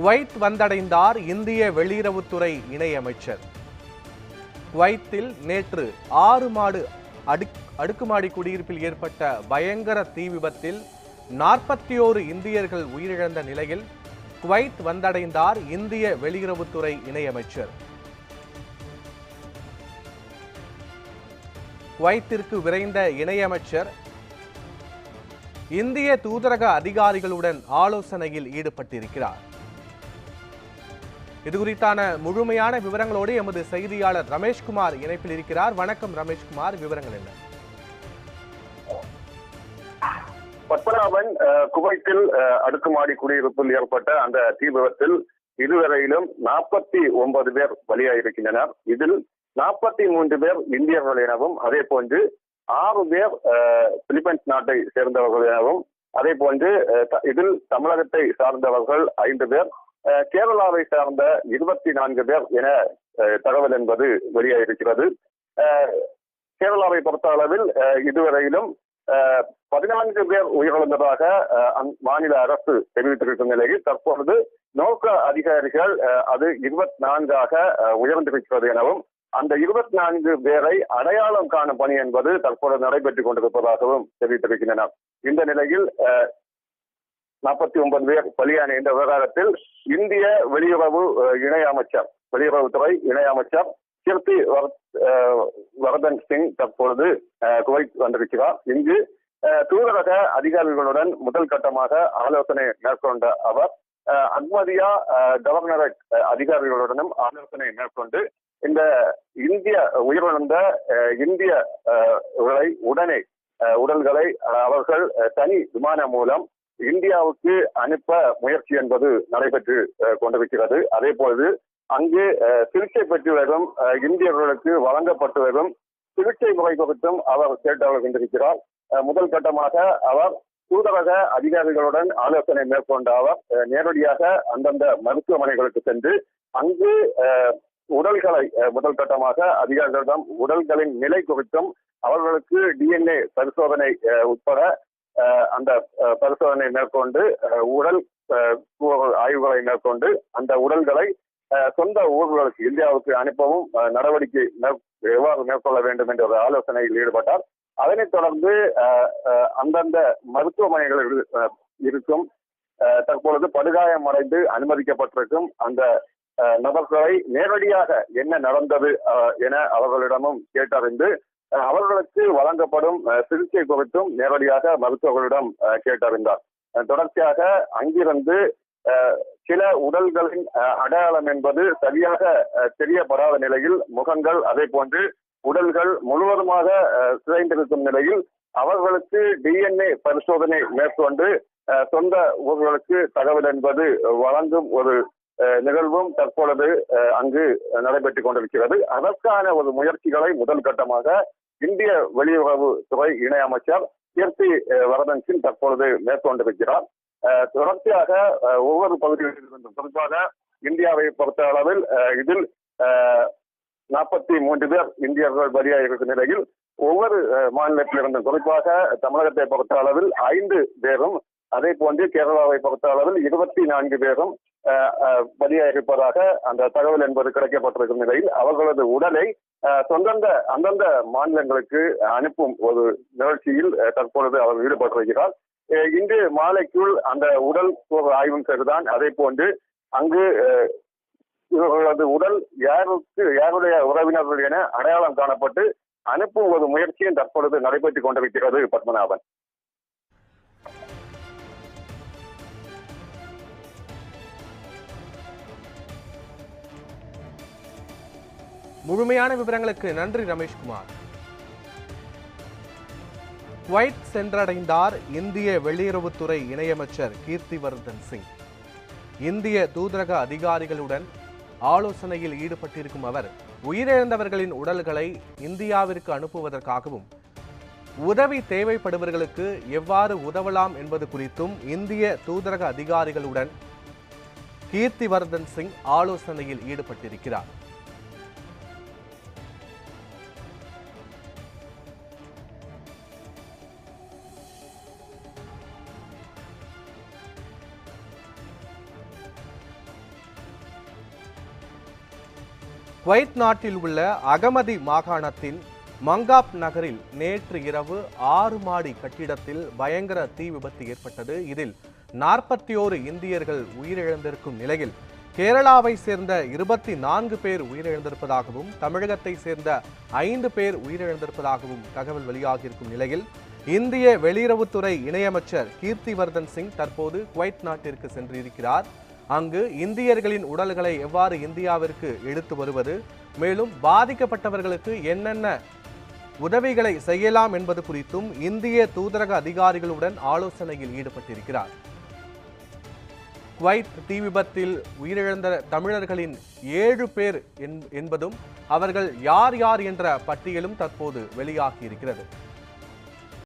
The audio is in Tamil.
குவைத் வந்தடைந்தார் இந்திய வெளியுறவுத்துறை இணையமைச்சர். குவைத்தில் நேற்று ஆறு மாடு அடுக் அடுக்குமாடி குடியிருப்பில் ஏற்பட்ட பயங்கர தீ விபத்தில் நாற்பத்தி ஓரு இந்தியர்கள் உயிரிழந்த நிலையில் குவைத் வந்தடைந்தார் இந்திய வெளியுறவுத்துறை இணையமைச்சர். குவைத்திற்கு விரைந்த இணையமைச்சர் இந்திய தூதரக அதிகாரிகளுடன் ஆலோசனையில் ஈடுபட்டிருக்கிறார். இது குறித்தான முழுமையான விவரங்களோடு எமது செய்தியாளர் ரமேஷ்குமார் இணைப்பில் இருக்கிறார். வணக்கம் ரமேஷ்குமார் விவரங்கள் என்ன? பத்மநாபன் அஹ், குவைத்தில் அஹ், அடுக்குமாடி குடியிருப்பில் ஏற்பட்ட அந்த தீ விபத்தில் இதுவரையிலும் நாற்பத்தி ஒன்பது பேர் பலியாயிருக்கின்றனர். இதில் நாற்பத்தி மூன்று பேர் இந்தியர்கள் எனவும் அதே போன்று ஆறு பேர் அஹ், பிலிப்பைன்ஸ் நாட்டை சேர்ந்தவர்கள் எனவும் அதே போன்று அஹ், த- இதில் தமிழகத்தை சார்ந்தவர்கள் ஐந்து பேர் கேரளாவை சார்ந்த இருபத்தி நான்கு பேர் என தகவல் என்பது வெளியாயிருக்கிறது. அஹ், கேரளாவை பொறுத்த அளவில் இதுவரையிலும் பதினான்கு பேர் உயிரிழந்ததாக அஹ், மாநில அரசு தெரிவித்திருக்கும் நிலையில் தற்பொழுது நோக்க அதிகாரிகள் அஹ், அது இருபத்தி நான்காக உயர்ந்திருக்கிறது எனவும் அந்த இருபத்தி நான்கு பேரை அடையாளம் காணும் பணி என்பது தற்போது நடைபெற்றுக் கொண்டிருப்பதாகவும் தெரிவித்திருக்கின்றனர் இந்த நிலையில் நாற்பத்தி ஒன்பது பேர் பலியான இந்த விவகாரத்தில் இந்திய வெளியுறவு இணை அமைச்சர் வெளியுறவுத்துறை இணை அமைச்சர் கீர்த்தி வரதன் சிங் தற்பொழுது அஹ், குவைத் வந்திருக்கிறார். இங்கு தூதரக அதிகாரிகளுடன் முதல் கட்டமாக ஆலோசனை மேற்கொண்ட அவர் அஹ், அஹ்மதியா அஹ், கவர்னரேட் அதிகாரிகளுடனும் ஆலோசனை மேற்கொண்டு இந்த இந்திய உயிரிழந்த அஹ், இந்திய அஹ், உடனே உடல்களை அஹ், அவர்கள் தனி விமானம் மூலம் இந்தியாவுக்கு அனுப்ப முயற்சி என்பது நடைபெற்று கொண்டிருக்கிறது. அதே போது அங்கு சிகிச்சை பெற்றுவதும் இந்தியர்களுக்கு வழங்கப்பட்டு வரும் சிகிச்சை முறை குறித்தும் அவர் கேட்டவர் கொண்டிருக்கிறார். முதல் கட்டமாக அவர் தூதரக அதிகாரிகளுடன் ஆலோசனை மேற்கொண்ட அவர் நேரடியாக அந்தந்த மருத்துவமனைகளுக்கு சென்று அங்கு உடல்களை முதல் கட்டமாக அதிகாரிகளிடம் உடல்களின் நிலை குறித்தும் அவர்களுக்கு டிஎன்ஏ பரிசோதனை உட்பட அந்த பரிசோதனை மேற்கொண்டு அஹ், உடல் ஆய்வுகளை மேற்கொண்டு அந்த உடல்களை அஹ், சொந்த ஊர்களுக்கு இந்தியாவுக்கு அனுப்பவும் நடவடிக்கை எவ்வாறு மேற்கொள்ள வேண்டும் என்ற ஒரு ஆலோசனையில் ஈடுபட்டார். அதனைத் தொடர்ந்து அஹ், அஹ், அந்தந்த மருத்துவமனைகளில் இரு- அஹ், இருக்கும் அஹ், தற்பொழுது படுகாயம் அடைந்து அனுமதிக்கப்பட்டிருக்கும் அந்த அஹ், நபர்களை நேரடியாக என்ன நடந்தது அஹ், என அவர்களிடமும் கேட்டறிந்து அவர்களுக்கு வழங்கப்படும் சிகிச்சை குறித்தும் நேரடியாக மருத்துவர்களிடம் கேட்டறிந்தார். தொடர்ச்சியாக அங்கிருந்து சில உடல்களின் அடையாளம் என்பது சரியாக தெரியப்படாத நிலையில் முகங்கள் அதே போன்று உடல்கள் முழுவதுமாக சிதைந்திருக்கும் நிலையில் அவர்களுக்கு டிஎன்ஏ பரிசோதனை மேற்கொண்டு அஹ், சொந்த ஊர்களுக்கு தகவல் என்பது வழங்கும் ஒரு நிகழ்வும் தற்பொழுது அஹ், அங்கு நடைபெற்றுக் கொண்டிருக்கிறது. அதற்கான ஒரு முயற்சிகளை முதல் கட்டமாக இந்திய வெளியுறவு துறை இணை அமைச்சர் கீர்த்தி வரதன் சிங் தற்பொழுது மேற்கொண்டிருக்கிறார். அஹ், தொடர்ச்சியாக ஒவ்வொரு ஒவ்வொரு பகுதிகளிலிருந்தும் குறிப்பாக இந்தியாவை பொறுத்த அளவில் அஹ், இதில் நாற்பத்தி மூன்று பேர் இந்தியர்கள் பலியாக இருக்கும் நிலையில் ஒவ்வொரு மாநிலத்திலிருந்தும் குறிப்பாக தமிழகத்தை பொறுத்த அளவில் ஐந்து பேரும் அதே போன்று கேரளாவை பொறுத்த அளவில் இருபத்தி நான்கு பேரும் அஹ், பலியாக இருப்பதாக அந்த தகவல் என்பது கிடைக்கப்பட்டிருக்கும் நிலையில் அவர்களது உடலை அஹ், சொந்தந்த அந்தந்த மாநிலங்களுக்கு அனுப்பும் ஒரு நிகழ்ச்சியில் தற்பொழுது அவர் ஈடுபட்டிருக்கிறார். அஹ், இன்று மாலைக்குள் அந்த உடல் கூறு ஆய்வும் சரிதான். அதே போன்று அங்கு அஹ், இவர்களது உடல் யாருக்கு யாருடைய உறவினர்கள் என அடையாளம் காணப்பட்டு அனுப்பும் ஒரு முயற்சியும் தற்பொழுது நடைபெற்றுக் கொண்டிருக்கிறது பத்மநாபன். முழுமையான விவரங்களுக்கு நன்றி ரமேஷ்குமார். குவைட் சென்றடைந்தார் இந்திய வெளியுறவுத்துறை இணையமைச்சர் கீர்த்திவர்தன் சிங். இந்திய தூதரக அதிகாரிகளுடன் ஆலோசனையில் ஈடுபட்டிருக்கும் அவர் உயிரிழந்தவர்களின் உடல்களை இந்தியாவிற்கு அனுப்புவதற்காகவும் உதவி தேவைப்படுபவர்களுக்கு எவ்வாறு உதவலாம் என்பது குறித்தும் இந்திய தூதரக அதிகாரிகளுடன் கீர்த்திவர்தன் சிங் ஆலோசனையில் ஈடுபட்டிருக்கிறார். குவைத் நாட்டில் உள்ள அகமதி மாகாணத்தின் மங்காப் நகரில் நேற்று இரவு ஆறு மாடி கட்டிடத்தில் பயங்கர தீ விபத்து ஏற்பட்டது. இதில் நாற்பத்தி ஓரு இந்தியர்கள் உயிரிழந்திருக்கும் நிலையில் கேரளாவை சேர்ந்த இருபத்தி நான்கு பேர் உயிரிழந்திருப்பதாகவும் தமிழகத்தை சேர்ந்த ஐந்து பேர் உயிரிழந்திருப்பதாகவும் தகவல் வெளியாகியிருக்கும் நிலையில் இந்திய வெளியுறவுத்துறை இணையமைச்சர் கீர்த்திவர்தன் சிங் தற்போது குவைத் நாட்டிற்கு சென்றிருக்கிறார். அங்கு இந்தியர்களின் உடல்களை எவ்வாறு இந்தியாவிற்கு எடுத்து வருவது? மேலும் பாதிக்கப்பட்டவர்களுக்கு என்னென்ன உதவிகளை செய்யலாம் என்பது குறித்தும் இந்திய தூதரக அதிகாரிகளுடன் ஆலோசனையில் ஈடுபட்டிருக்கிறார். குவைத் தீ விபத்தில் உயிரிழந்த தமிழர்களின் ஏழு பேர் என்- என்பதும் அவர்கள் யார் யார் என்ற பட்டியலும் தற்போது வெளியாகி இருக்கிறது